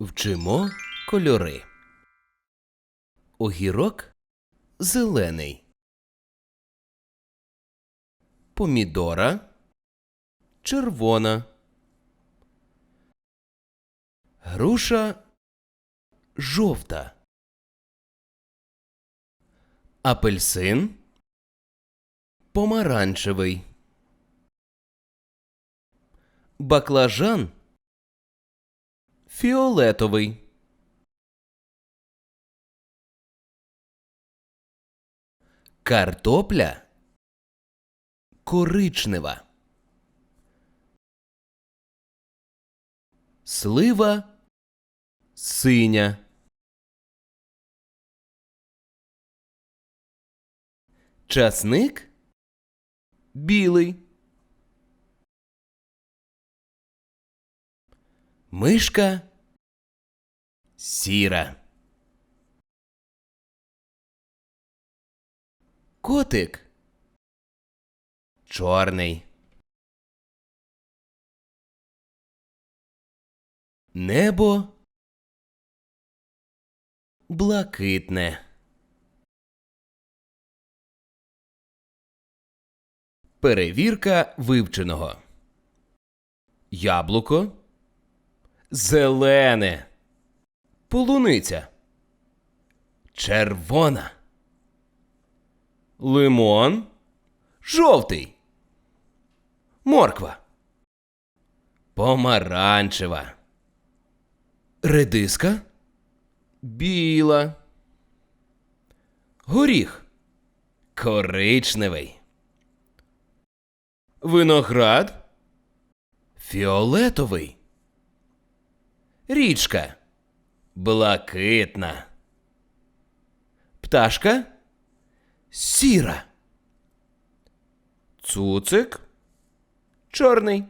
Вчимо кольори. Огірок зелений. Помідора червона. Груша жовта. Апельсин помаранчевий. Баклажан фіолетовий. Картопля коричнева. Слива синя. Часник білий. Мишка сіра. Котик чорний. Небо блакитне. Перевірка вивченого. Яблуко зелене. Полуниця червона. Лимон жовтий. Морква помаранчева. Редиска біла. Горіх коричневий. Виноград фіолетовий. Річка блакитна. Пташка сіра. Цуцик чорний.